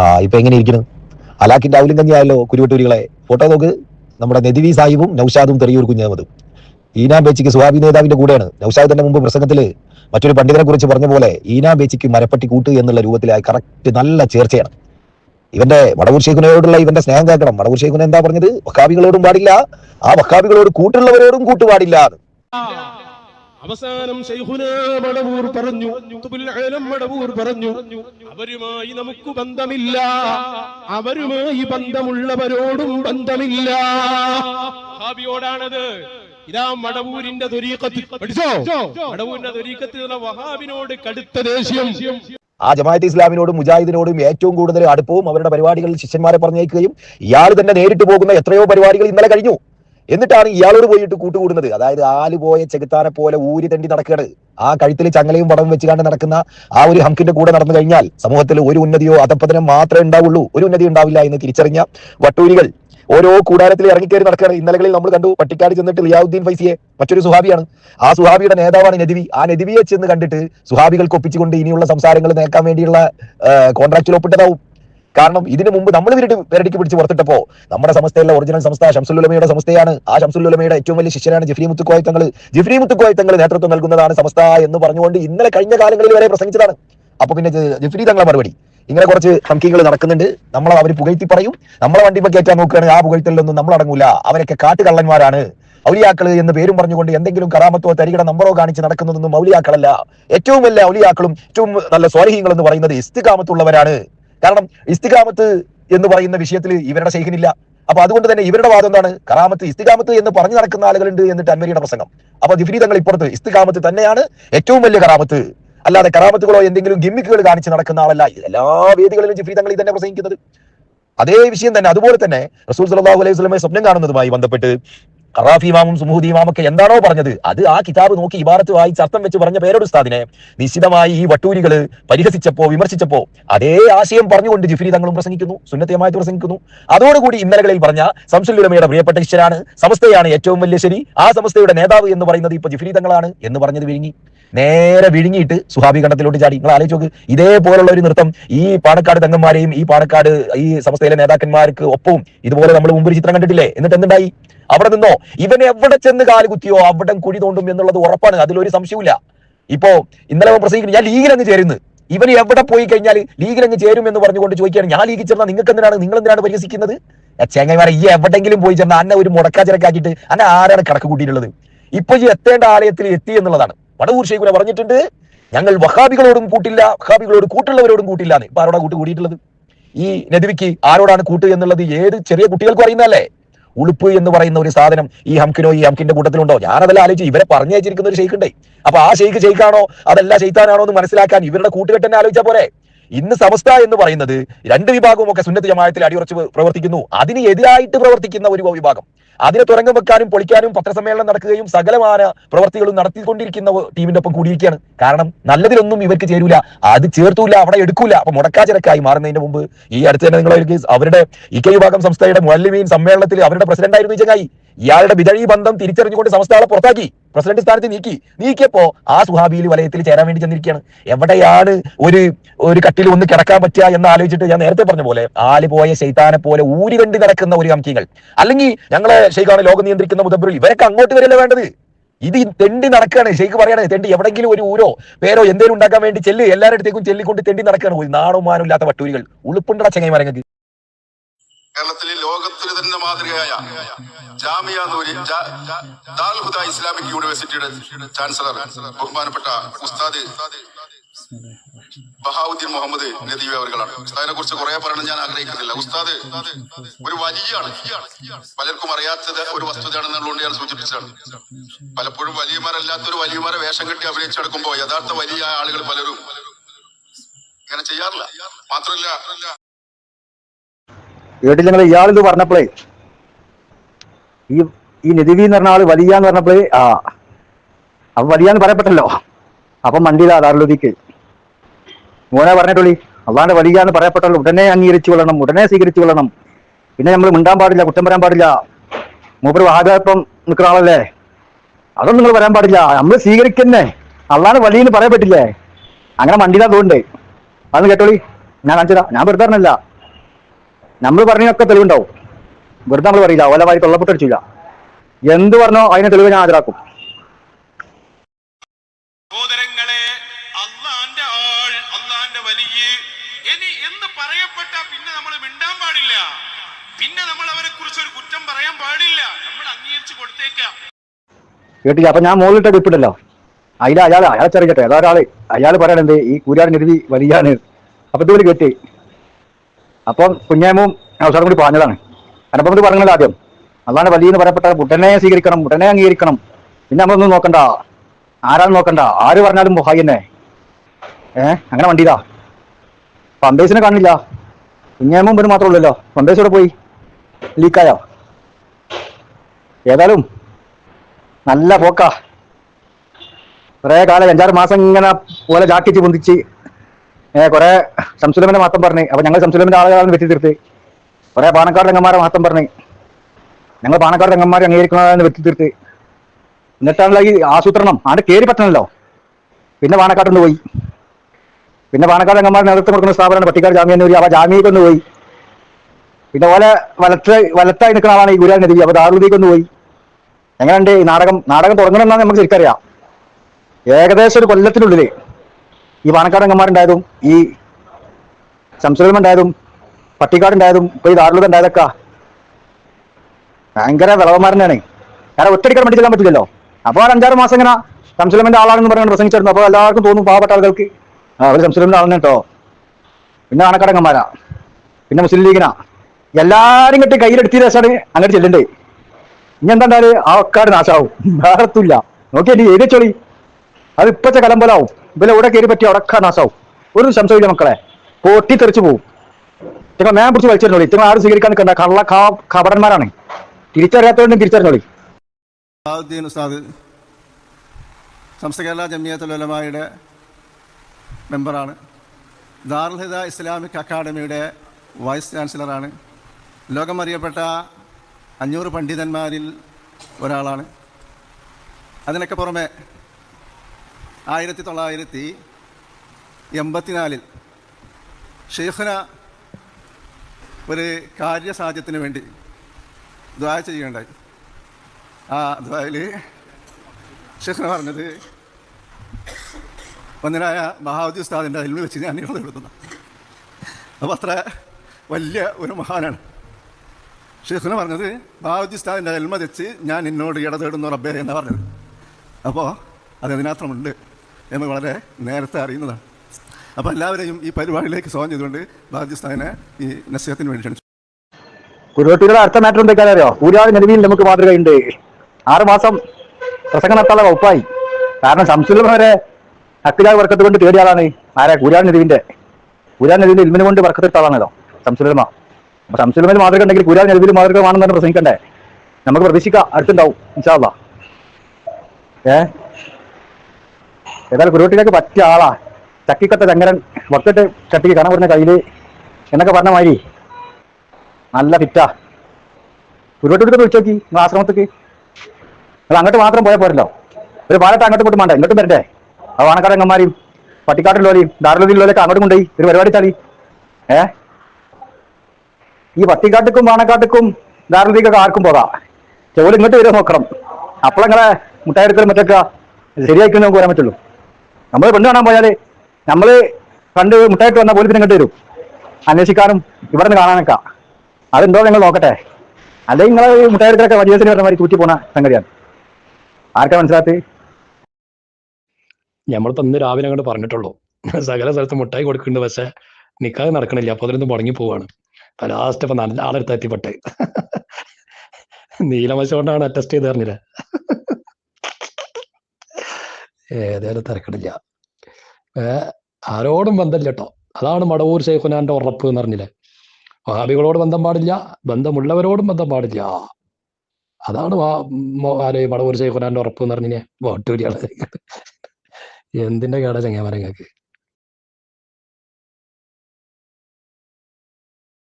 ആ ഇപ്പൊ എങ്ങനെ ഇരിക്കുന്നു? അലാക്കിന്റെ അവലും കഞ്ഞിയായല്ലോ കുരുവട്ടൂരികളെ. ഫോട്ടോ നോക്ക്. നമ്മുടെ നെതിവി സാഹിബും നൌഷാദും തെറിയൂർ കുഞ്ഞഹമ്മദും ഈന ബേച്ചിക്ക് സുഹാബി നേതാവിന്റെ കൂടെയാണ്. നൌഷാദ് തന്നെ മുമ്പ് പ്രസംഗത്തിൽ മറ്റൊരു പണ്ഡിതനെ കുറിച്ച് പറഞ്ഞ പോലെ ഈന ബേച്ചിക്ക് മരപ്പട്ടി കൂട്ട് എന്നുള്ള രൂപത്തിലായി കറക്റ്റ് നല്ല ചേർച്ചയാണ്. ഇവന്റെ വടവൂർ ഷെയ്ഖുനോടുള്ള ഇവന്റെ സ്നേഹം കേൾക്കണം. വടവൂർ ഷെയ്ഖുന എന്താ പറഞ്ഞത്? വക്കാബികളോടും പാടില്ല. ആ വക്കാബികളോട് കൂട്ടുള്ളവരോടും കൂട്ടുപാടില്ല. അവസാനം മടവൂർ പറഞ്ഞു. മടവൂർ പറഞ്ഞു. അവരുമായി നമുക്ക് ബന്ധമില്ല. അവരുമായി ബന്ധമുള്ളവരോടും ബന്ധമില്ല. ഹാബിയോടാണത് ഇതാ മടവൂരിന്റെ ദുരീക്കത്തിൽ പഠിച്ചോ? മടവൂരിന്റെ തൊരീക്കത്ത് വഹാബിനോട് കടുത്ത ദേഷ്യം. ആ ജമാഅത്ത് ഇസ്ലാമിനോടും മുജാഹിദിനോടും ഏറ്റവും കൂടുതൽ അടുപ്പവും അവരുടെ പരിപാടികളിൽ ശിഷ്യന്മാരെ പറഞ്ഞേക്കുകയും ഇയാൾ തന്നെ നേരിട്ട് പോകുന്ന എത്രയോ പരിപാടികൾ ഇന്നലെ കഴിഞ്ഞു. എന്നിട്ടാണ് ഇയാളോട് പോയിട്ട് കൂട്ടുകൂടുന്നത്. അതായത് ആൽ പോയ ചെകുത്താനെ പോലെ ഊരി തണ്ടി നടക്കുകയാണ്. ആ കഴുത്തിൽ ചങ്ങലയും പടവും വെച്ചുകൊണ്ട് നടക്കുന്ന ആ ഒരു ഹംകിന്റെ കൂടെ നടന്നു കഴിഞ്ഞാൽ സമൂഹത്തിൽ ഒരു ഉന്നതിയോ അധപ്പതനം മാത്രമേ ഉണ്ടാവുള്ളൂ. ഒരു ഉന്നതി ഉണ്ടാവില്ല എന്ന് തിരിച്ചറിഞ്ഞ വട്ടൂരികൾ ഓരോ കൂടാരത്തിൽ ഇറങ്ങിക്കയറി നടക്കുകയാണ്. ഇന്നലകളിൽ നമ്മൾ കണ്ടു പട്ടിക്കാട് ചെന്നിട്ട് റിയാവുദ്ദീൻ ഫൈസിയെ മറ്റൊരു സുഹാബിയാണ്. ആ സുഹാബിയുടെ നേതാവാണ് നദിവി. ആ നദിവിയെ ചെന്ന് കണ്ടിട്ട് സുഹാബികൾക്ക് ഒപ്പിച്ചുകൊണ്ട് ഇനിയുള്ള സംസാരങ്ങൾ നേക്കാൻ വേണ്ടിയുള്ള കോൺട്രാക്റ്റിൽ ഒപ്പിട്ടതാവും. കാരണം ഇതിനു മുമ്പ് നമ്മൾ ഇവരുടെ പേരടിക്ക് പിടിച്ച് പുറത്തിട്ടപ്പോ നമ്മുടെ സംസ്ഥയിലെ ഒറിജിനൽ സംസ്ഥ ഷംസുലുലമയുടെ സംസ്ഥയാണ് ആ ഷംസുലുലമയുടെ ഏറ്റവും വലിയ ശിഷ്യനാണ് ജിഫ്രി മുത്തുക്കോയത്തങ്ങൾ. ജിഫ്രി മുത്തുക്കോയത്തങ്ങൾ നേതൃത്വം നൽകുന്നതാണ് സംസ്ഥ എന്ന് പറഞ്ഞുകൊണ്ട് ഇന്നലെ കഴിഞ്ഞ കാലങ്ങളിൽ വരെ പ്രസംഗിച്ചതാണ്. അപ്പൊ പിന്നെ ജിഫ്രി തങ്ങളെ മറുപടി. ഇങ്ങനെ കുറച്ച് ഹംകികൾ നടക്കുന്നുണ്ട്. നമ്മൾ അവർ പുകഴ്ത്തി പറയും. നമ്മളെ വണ്ടിമ കയറ്റാൻ നോക്കുകയാണെങ്കിൽ ആ പുകഴ്ത്തലൊന്നും നമ്മൾ അടങ്ങൂല. അവരൊക്കെ കാട്ടുകള്ളന്മാരാണ്. ഔലിയാക്കൾ എന്ന് പേരും പറഞ്ഞുകൊണ്ട് എന്തെങ്കിലും കറാമത്തോ തരികട നമ്പറോ കാണിച്ച് നടക്കുന്നതൊന്നും ഔലിയാക്കളല്ല. ഏറ്റവും വലിയ ഔലിയാക്കളും ഏറ്റവും നല്ല സ്വാലിഹീങ്ങൾ എന്ന് പറയുന്നത് ഇസ്തികാമത്തുള്ളവരാണ്. കാരണം ഇസ്തികാമത്ത് എന്ന് പറയുന്ന വിഷയത്തിൽ ഇവരുടെ ശൈഖിനില്ല. അപ്പൊ അതുകൊണ്ട് തന്നെ ഇവരുടെ വാദം എന്താണ്? കറാമത്ത് ഇസ്തികാമത്ത് എന്ന് പറഞ്ഞു നടക്കുന്ന ആളുകളുണ്ട് എന്നിട്ട് അൻവരിയുടെ പ്രസംഗം. അപ്പൊ വിപരീതങ്ങൾ ഇപ്പുറത്ത് ഇസ്തികാമത്ത് തന്നെയാണ് ഏറ്റവും വലിയ കറാമത്ത്. അല്ലാതെ കറാമത്തുകളോ എന്തെങ്കിലും ഗിമ്മിക്കുകൾ കാണിച്ച് നടക്കുന്ന ആളല്ല. എല്ലാ വേദികളിലും ജിഫ്രീതങ്ങൾ തന്നെ പ്രസംഗിക്കുന്നത്. അതേ വിഷയം തന്നെ അതുപോലെ തന്നെ റസൂൽ സല്ലല്ലാഹു അലൈഹി സ്വലമെ സ്വപ്നം കാണുന്നതുമായി ബന്ധപ്പെട്ട് ഖറാഫി ഇമാമും ഇമാമൊക്കെ എന്താണോ പറഞ്ഞത്. അത് ആ കിതാബ് നോക്കി ഇബാറത്ത് വായിച്ച് അർത്ഥം വെച്ച് പറഞ്ഞ പേരോട് ഉസ്താദിനെ നിശ്ചിതമായി ഈ വട്ടൂരികൾ പരിഹസിച്ചപ്പോ വിമർശിച്ചപ്പോ അതേ ആശയം പറഞ്ഞുകൊണ്ട് ജിഫ്രി തങ്ങളും പ്രസംഗിക്കുന്നു സുന്നത്തയമായിട്ട് പ്രസംഗിക്കുന്നു. അതോടുകൂടി ഇന്നലകളിൽ പറഞ്ഞ സംസുലുലമയുടെ പ്രിയപ്പെട്ട ശിഷ്യരാണ് സമസ്തയാണ് ഏറ്റവും വലിയ ശരി. ആ സമസ്തയുടെ നേതാവ് എന്ന് പറയുന്നത് ഇപ്പൊ ജിഫ്രി തങ്ങളാണ് എന്ന് പറഞ്ഞത് വിഴുങ്ങി. നേരെ വിഴുങ്ങിയിട്ട് സുഹാബി കണ്ടത്തിലോട്ട് ചാടി. നിങ്ങൾ ആലോചിച്ച് നോക്ക്. ഇതേപോലുള്ള ഒരു നൃത്തം ഈ പാണക്കാട് തങ്ങന്മാരെയും ഈ പാണക്കാട് ഈ സമസ്തയിലെ നേതാക്കന്മാർക്ക് ഒപ്പവും ഇതുപോലെ നമ്മൾ മുമ്പ് ചിത്രം കണ്ടിട്ടില്ലേ? എന്നിട്ട് എന്തുണ്ടായി? അവിടെ നിന്നോ? ഇവൻ എവിടെ ചെന്ന് കാൽ കുത്തിയോ? അവിടെ കുഴി തോണ്ടും എന്നുള്ളത് ഉറപ്പാണ്. അതിലൊരു സംശയമില്ല ഇപ്പോ ഇന്നലെ പ്രസംഗിക്കുന്നു. ഞാൻ ലീഗിൽ അങ്ങ് ചേരുന്നു. ഇവൻ എവിടെ പോയി കഴിഞ്ഞാൽ ലീഗിൽ അങ്ങ് ചേരും എന്ന് പറഞ്ഞുകൊണ്ട് ചോദിക്കുകയാണ്. ഞാൻ ലീഗിൽ ചേർന്നാൽ നിങ്ങൾക്ക് എന്തിനാണ്? നിങ്ങൾ എന്തിനാണ് പരിഹസിക്കുന്നത്? ചെങ്ങന്മാരെ ഈ എവിടെങ്കിലും പോയി ചെന്നാൽ അന്നെ ഒരു മുടക്കാച്ചിരക്കാക്കിയിട്ട് അന്നെ ആരാണ് കണക്ക് കൂട്ടിയിട്ടുള്ളത്? ഇപ്പൊ ഈ എത്തേണ്ട ആലയത്തിൽ എത്തി എന്നുള്ളതാണ്. വടവൂർ ശൈഖുന പറഞ്ഞിട്ടുണ്ട് ഞങ്ങൾ വഹാബികളോടും കൂട്ടില്ല വഹാബികളോട് കൂട്ടുള്ളവരോടും കൂട്ടില്ല എന്ന്. ഇപ്പൊ ആരോടാ കൂട്ട് കൂടിയിട്ടുള്ളത്? ഈ നദിവിക്ക് ആരോടാണ് കൂട്ട് എന്നുള്ളത് ഏത് ചെറിയ കുട്ടികൾക്കും അറിയുന്നതല്ലേ? ഉളുപ്പ് എന്ന് പറയുന്ന ഒരു സാധനം ഈ ഹംക്കിനോ ഈ ഹംക്കിന്റെ കൂട്ടത്തിലുണ്ടോ? ഞാനതെല്ലാം ആലോചിച്ച് ഇവരെ പറഞ്ഞു വെച്ചിരിക്കുന്ന ഒരു ഷെയ്ഖുണ്ടേ. അപ്പൊ ആ ഷെയ്ഖ് ഷെയ്ഖാണോ അതല്ല ഷെയ്ത്താനാണോ എന്ന് മനസ്സിലാക്കാൻ ഇവരുടെ കൂട്ടുകെട്ട് തന്നെ ആലോചിച്ചാൽ പോരെ? ഇന്ന് സമസ്ത എന്ന് പറയുന്നത് രണ്ട് വിഭാഗവും ഒക്കെ സുന്നത്ത് ജമാഅത്തിൽ അടിയുറച്ച് പ്രവർത്തിക്കുന്നു. അതിന് എതിരായിട്ട് പ്രവർത്തിക്കുന്ന ഒരു വിഭാഗം. അതിനെ തുരങ്കം വെക്കാനും പൊളിക്കാനും പത്രസമ്മേളനം നടക്കുകയും സകലമായ പ്രവർത്തികളും നടത്തിക്കൊണ്ടിരിക്കുന്ന ടീമിന്റെ ഒപ്പം കൂടിയിരിക്കുകയാണ്. കാരണം നല്ലതിലൊന്നും ഇവർക്ക് ചേരൂല. അത് ചേർത്തൂല അവിടെ എടുക്കൂല. അപ്പൊ മുടക്കാചരക്കായി മാറുന്നതിന് മുമ്പ് ഈ അടുത്ത് തന്നെ നിങ്ങൾ അവരുടെ ഇ കെ വിഭാഗം സംസ്ഥയുടെ മുല്ലമീൻ സമ്മേളനത്തിൽ അവരുടെ പ്രസിഡന്റ് ആയിരുന്നു ഈ ചങ്ങായി. ഇയാളുടെ വിതഴി ബന്ധം തിരിച്ചറിഞ്ഞുകൊണ്ട് സംസ്ഥകളെ പുറത്താക്കി. പ്രസിഡന്റ് സ്ഥാനത്ത് നീക്കി. നീക്കിയപ്പോ ആ സുഹാബിയിൽ വലയത്തിൽ ചേരാൻ വേണ്ടി ചെന്നിരിക്കുകയാണ്. എവിടെയാണ് ഒരു ഒരു കട്ടിൽ ഒന്ന് കിടക്കാൻ പറ്റുക എന്ന് ആലോചിച്ചിട്ട് ഞാൻ നേരത്തെ പറഞ്ഞ പോലെ ആൽ പോയ ശൈത്താനെ പോലെ ഊരി കണ്ടി നടക്കുന്ന ഒരു അംക്കികൾ അല്ലെങ്കിൽ ഞങ്ങളെ ഷെയ്ഖാണ് ലോകം നിയന്ത്രിക്കുന്ന മുതബ്രുൽ ഇവരൊക്കെ അങ്ങോട്ട് വരില്ല വേണ്ടത്? ഇത് തെണ്ടി നടക്കുകയാണ്. ഷെയ്ഖ് പറയാണ് തെണ്ടി എവിടെങ്കിലും ഒരു ഊരോ പേരോ എന്തേലും ഉണ്ടാക്കാൻ വേണ്ടി ചെല്ല്. എല്ലാവരുടെ അടുത്തേക്കും ചെല്ലിക്കൊണ്ട് തെണ്ടി നടക്കുകയാണ്. ഒരു നാണോ മാനോ ഇല്ലാത്ത വട്ടൂരികൾ. ഉളുപ്പുണ്ടട ചെങ്ങൈമാരങ്ങൾക്ക് കേരളത്തിലെ ലോകത്തിന് തന്നെ മാതൃകയായ ജാമിയ നൂരി ദാൽഹുദ ഇസ്ലാമിക് യൂണിവേഴ്സിറ്റിയുടെ ചാൻസലർ ബഹുമാനപ്പെട്ട ഉസ്താദ് ബഹാവുദ്ദീൻ മുഹമ്മദ് നദീവി അവർകളാണ് ഉസ്താദിനെ കുറിച്ച് കുറെ പറയണം ഞാൻ ആഗ്രഹിക്കുന്നില്ല. ഉസ്താദ് ഒരു വലിയാണ്. പലർക്കും അറിയാത്തത് ഒരു വസ്തുതയാണെന്നുള്ളതുകൊണ്ട് ഞാൻ സൂചിപ്പിച്ചതാണ്. പലപ്പോഴും വലിയമാരല്ലാത്ത ഒരു വലിയമാരെ വേഷം കെട്ടി അഭിനയിച്ചെടുക്കുമ്പോ യഥാർത്ഥ വലിയ ആളുകൾ പലരും ഇങ്ങനെ ചെയ്യാറില്ല. മാത്രമല്ല കേട്ടില്ല നിങ്ങൾ ഇയാളിത് പറഞ്ഞപ്പോഴേ ഈ ഈ നിധിവി എന്ന് പറഞ്ഞ ആൾ വലിയ എന്ന് പറഞ്ഞപ്പോഴേ ആ അപ്പൊ വലിയ എന്ന് പറയപ്പെട്ടല്ലോ. അപ്പൊ മണ്ടിയില ദാറുലുദിക്ക് മോനെ പറഞ്ഞിട്ടുള്ളി അള്ളാന്റെ വലിയ എന്ന് പറയപ്പെട്ടല്ലോ. ഉടനെ അംഗീകരിച്ചു കൊള്ളണം ഉടനെ സ്വീകരിച്ചു കൊള്ളണം. പിന്നെ നമ്മൾ മിണ്ടാൻ പാടില്ല കുറ്റം പറയാൻ പാടില്ല. മൂപ്പര് വഹാബിത്വം നിൽക്കുന്ന ആളല്ലേ? അതൊന്നും നിങ്ങൾ പറയാൻ പാടില്ല. നമ്മൾ സ്വീകരിക്കുന്നേ. അള്ളാന്റെ വലിയെന്ന് പറയപ്പെട്ടില്ലേ? അങ്ങനെ മണ്ടിയിലാ തോണ്ടേ അതൊന്ന് കേട്ടോളി. ഞാൻ കാണിച്ചതാ ഞാൻ വെറുതെ പറഞ്ഞല്ല നമ്മൾ പറഞ്ഞൊക്കെ തെളിവുണ്ടാവും. വെറുതെ നമ്മൾ പറയില്ല. ഓല വാരി തൊള്ളപ്പെട്ടടിച്ചില്ല എന്ത് പറഞ്ഞോ അതിന് തെളിവ് ഞാൻ ഹാജരാക്കും. സഹോദരങ്ങളെ അള്ളാന്റെ ആൾ അള്ളാന്റെ വലിയ. ഇനി എന്ന് പറയപ്പെട്ട പിന്നെ നമ്മൾ മിണ്ടാൻ പാടില്ല. പിന്നെ നമ്മൾ അവരെ കുറിച്ച് ഒരു കുറ്റം പറയാൻ പാടില്ല. നമ്മൾ അംഗീകരിച്ച് കൊടുത്തേക്കാം. കേട്ടില്ല? അപ്പൊ ഞാൻ മുകളിലിട്ട് വിപ്പിട്ടല്ലോ അയാൾ അയാൾ അയാളെ. ചെറിയട്ടെ ഏതാ ഒരാൾ? അയാൾ പറയണത് ഈ കൂരാട് എഴുതി വലിയാണ്. അപ്പൊ ഇതുപോലെ കേട്ട്. അപ്പം കുഞ്ഞാമും അവസാനം കൂടി പറഞ്ഞതാണ്. കാരണം പറഞ്ഞത് ആദ്യം. അതാണ് വലിയ എന്ന് പറയപ്പെട്ട മുട്ടനെ സ്വീകരിക്കണം മുട്ടനെ അംഗീകരിക്കണം. പിന്നെ നമ്മളൊന്നും നോക്കണ്ട. ആരാന്ന് നോക്കണ്ട? ആര് പറഞ്ഞാലും മൊഹായി തന്നെ. ഏ? അങ്ങനെ വണ്ടിയിലാ പമ്പേഴ്സിനെ കാണില്ല. കുഞ്ഞാമും ഇവർ മാത്രമേ ഉള്ളല്ലോ. പമ്പേഴ്സ് ഇവിടെ പോയി? ലീക്കായോ? ഏതായാലും നല്ല പോക്കാ. കുറെ കാലം അഞ്ചാറ് മാസം ഇങ്ങനെ പോലെ ജാക്കിച്ച് പൊന്തിച്ച് കുറെ സംസുലമിന്റെ മാത്രം പറഞ്ഞു. അപ്പൊ ഞങ്ങൾ സംസുലമിന്റെ ആളുകളാണ് വെറ്റി തീർത്ത്. കുറെ പാണക്കാട് രംഗന്മാരെ മാത്രം പറഞ്ഞു. ഞങ്ങൾ പാണക്കാട് രംഗന്മാരെ അംഗീകരിക്കണമെന്ന് വെറ്റി തീർത്ത്. എന്നിട്ടാണല്ലോ ഈ ആസൂത്രണം. ആണ്ട് കയറി പറ്റണല്ലോ. പിന്നെ പാണക്കാട്ടിൽ പോയി. പിന്നെ പാണക്കാട് രംഗന്മാർ നേതൃത്വം കൊടുക്കുന്ന സ്ഥാപനമാണ് പട്ടിക്കാട് ജാമ്യം അവ ജാമ്യക്ക് ഒന്ന് പോയി. പിന്നെ ഓലെ വലത്ത് വലത്തായി നിൽക്കുന്ന ആളാണ് ഈ ഗുരുവായൂർ നദി അപ്പൊ ദാറുദിക്ക് ഒന്ന് പോയി. എങ്ങനെയുണ്ട് ഈ നാടകം? നാടകം തുടങ്ങണമെന്നാണ് നമുക്ക് ശരിക്കറിയാം. ഏകദേശം ഒരു കൊല്ലത്തിനുള്ളിൽ ഈ പാണക്കാടങ്ങന്മാരുണ്ടായതും ഈ സംസ്കൃതം ഉണ്ടായതും പട്ടിക്കാടുണ്ടായതും ഇപ്പൊ ഈ ദാരുലത ഉണ്ടായതൊക്കെ ഭയങ്കര വിളവന്മാരനാണ് കാരണം ഒറ്റടിക്കാൻ വേണ്ടി പറ്റില്ലല്ലോ. അപ്പോൾ ഒരു അഞ്ചാറ് മാസം ഇങ്ങനെ സംസ്ലമിന്റെ ആളാണെന്ന് പറഞ്ഞുകൊണ്ട് പ്രസംഗിച്ചിരുന്നു. അപ്പോൾ എല്ലാവർക്കും തോന്നും പാവപ്പെട്ട ആളുകൾക്ക് ആ, അവർ സംസ്ലമിന്റെ ആളാണ് കേട്ടോ. പിന്നെ പാണക്കാടങ്ങന്മാരാ പിന്നെ മുസ്ലിം ലീഗിനാ. എല്ലാരും കിട്ടി കയ്യിലെടുത്തിയ രസമാണ് അങ്ങോട്ട് ചെല്ലണ്ടേ ഇനി എന്താണ്ടാൽ ആ ഒക്കാട് നാശാവും വേറെത്തില്ല നോക്കിയല്ലേ ഏത് ചൊളി അത് ഇപ്പത്തെ കലം പോലാവും ഇവലെ ഇവിടെ കയറി പറ്റി അടക്ക നാശാവും ഒരു സംശയമില്ല മക്കളെ. പൊട്ടി തെറിച്ചു പോവും. നിങ്ങൾ മേം പിടിച്ച് വലിച്ചിരുന്നോളി നിങ്ങൾ ആരും സ്വീകരിക്കാൻ നിൽക്കണ്ട. കള്ള ഖാ- ഖബറന്മാരാണ് തിരിച്ചറിയാത്തവരും തിരിച്ചറിഞ്ഞോളി. സംസ്ഥ കേരള ജമിയത്തുലമായുടെ മെമ്പറാണ്. ദാർഹിത ഇസ്ലാമിക് അക്കാഡമിയുടെ വൈസ് ചാൻസലറാണ്. ലോകമറിയപ്പെട്ട അഞ്ഞൂറ് പണ്ഡിതന്മാരിൽ ഒരാളാണ്. അതിനൊക്കെ പുറമെ ആയിരത്തി തൊള്ളായിരത്തി എൺപത്തിനാലിൽ ഷെയ്ഖന ഒരു കാര്യസാധ്യത്തിന് വേണ്ടി ദ്വാ ചെയ്യുകയുണ്ടായി. ആ ദ്വായിൽ ഷെയ്ഖന പറഞ്ഞത് ഒന്നിനായ മഹാവതി ഉസ്താദിന്റെ അതിൽ വെച്ച് ഞാൻ ഇവിടെ എഴുതുന്നു അപ്പോൾ അത്ര വലിയ ഒരു മഹാനാണ്. ഷെയ്ഖന പറഞ്ഞത് മഹാവതി ഉസ്താദിന്റെ അതിൽ വെച്ച് ഞാൻ നിന്നോട് ഇടതേടുന്നു റബ്ബേ എന്നാണ് പറഞ്ഞത്. അപ്പോൾ അത് അതിനകത്രമുണ്ട് എന്ന് വളരെ നേരത്തെ അറിയുന്നതാണ്. അപ്പോൾ എല്ലാവരെയും ഈ പരിപാടിയിലേക്ക് സ്വാഗതം ചെയ്തുകൊണ്ട് ബാധ്യസ്ഥാനെ ഈ നസ്യത്തിന് വേണ്ടി ക്ഷണിച്ചു. കുരുവട്ടിയുടെ അടുത്ത മാറ്റർ എന്തൊക്കെയാണെന്ന് അറിയോ കൂരാട് നിലവിൽ നമുക്ക് മാതൃകയുണ്ട് ആറ് മാസം പ്രസംഗം നടത്താനുള്ള വകുപ്പായി. കാരണം സംശുലം വരെ അക്കിലാ വർക്കത്ത് കൊണ്ട് തേടിയ ആളാണ് ആരാ? കൂരാട് നദീവിന്റെ കൂരാട് നദീവിന്റെ ഇൽമിനെ കൊണ്ട് വർക്കത്തെടുത്ത ആളാണല്ലോ സംസുലമ അപ്പൊ സംസുലമിൽ മാതൃക ഉണ്ടെങ്കിൽ കൂരാട് നദീവിൽ മാതൃകമാണെന്ന് പ്രസംഗിക്കണ്ടേ? നമുക്ക് പ്രതീക്ഷിക്കാം അടുത്തുണ്ടാവും ഇൻഷാല്ല ഏ? ഏതായാലും കുരുവട്ടിലേക്ക് പറ്റിയ ആളാ. ചക്കിക്കത്തെ ചങ്ങരൻ വക്കത്ത് ചട്ടിക്ക് കണ പറഞ്ഞ കയ്യിൽ. എന്നൊക്കെ പറഞ്ഞ മാതിരി നല്ല ഫിറ്റാ. കുരുവട്ടൂർക്ക് വിളിച്ചു നോക്കി നിങ്ങൾ ആശ്രമത്തേക്ക്. നിങ്ങൾ അങ്ങോട്ട് മാത്രം പോയാൽ പോരല്ലോ. ഒരു പാലത്ത് അങ്ങോട്ട് ഇങ്ങോട്ടും വേണ്ട ഇങ്ങോട്ടും വരണ്ടേ? ആ വാണക്കാരങ്ങന്മാരെയും പട്ടിക്കാട്ടിലോലെയും ദാറുലതിലോലൊക്കെ അങ്ങോട്ടും കൊണ്ടുപോയി ഒരു പരിപാടി ചാടി. ഏ? ഈ പട്ടിക്കാട്ടുക്കും വാണക്കാട്ടുക്കും ദാറുലതിക്കൊക്കെ ആർക്കും പോകാം. ചോൽ ഇങ്ങോട്ട് വരെ നോക്കണം. അപ്പോഴങ്ങളെ മുട്ടായെടുക്കലും മറ്റൊക്കെ ശരിയാക്കി നമുക്ക് വരാൻ പറ്റുള്ളൂ. നമ്മൾ പെണ്ണ് കാണാൻ പോയാൽ നമ്മൾ കണ്ട് മുട്ടായിട്ട് വന്ന പോലീസിനെ കണ്ടു വരും അന്വേഷിക്കാനും ഇവിടെ നിന്ന് കാണാനൊക്കെ. അതെന്തോ നിങ്ങൾ നോക്കട്ടെ. അല്ലെങ്കിൽ നിങ്ങൾ മുട്ടായിട്ടൊക്കെ വലിയ പറഞ്ഞ മാതിരി തൂറ്റി പോണ സംഗതിയാണ്. ആർക്കാ മനസ്സിലാത്ത് നമ്മൾ തന്ന് രാവിലെ അങ്ങോട്ട് പറഞ്ഞിട്ടുള്ളൂ. സകല സ്ഥലത്ത് മുട്ടായി കൊടുക്കുന്നുണ്ട്. പക്ഷെ നിക്കാതെ നടക്കണില്ല. അപ്പൊ അതിലൊന്നും മുടങ്ങി പോവാണ്. ലാസ്റ്റ് ഇപ്പൊ നല്ല ആളെടുത്ത് എത്തിപ്പെട്ട്. നീലമശോണ്ടാണ് അറ്റസ്റ്റ് ചെയ്ത് പറഞ്ഞില്ല? ഏതായാലും തിരക്കിടില്ല. ആരോടും ബന്ധമില്ല കേട്ടോ അതാണ് മടവൂർ ശേഖുനാന്റെ ഉറപ്പ് എന്ന് പറഞ്ഞില്ലേ. വഹാബികളോട് ബന്ധം പാടില്ല ബന്ധമുള്ളവരോടും ബന്ധം പാടില്ല. അതാണ് ആരോ മടവൂർ ശേഖുനാന്റെ ഉറപ്പ് എന്ന് പറഞ്ഞിനെ വോട്ടൂരിയാണ് എന്തിന്റെ കേടാ ചങ്ങാമരങ്ങൾക്ക്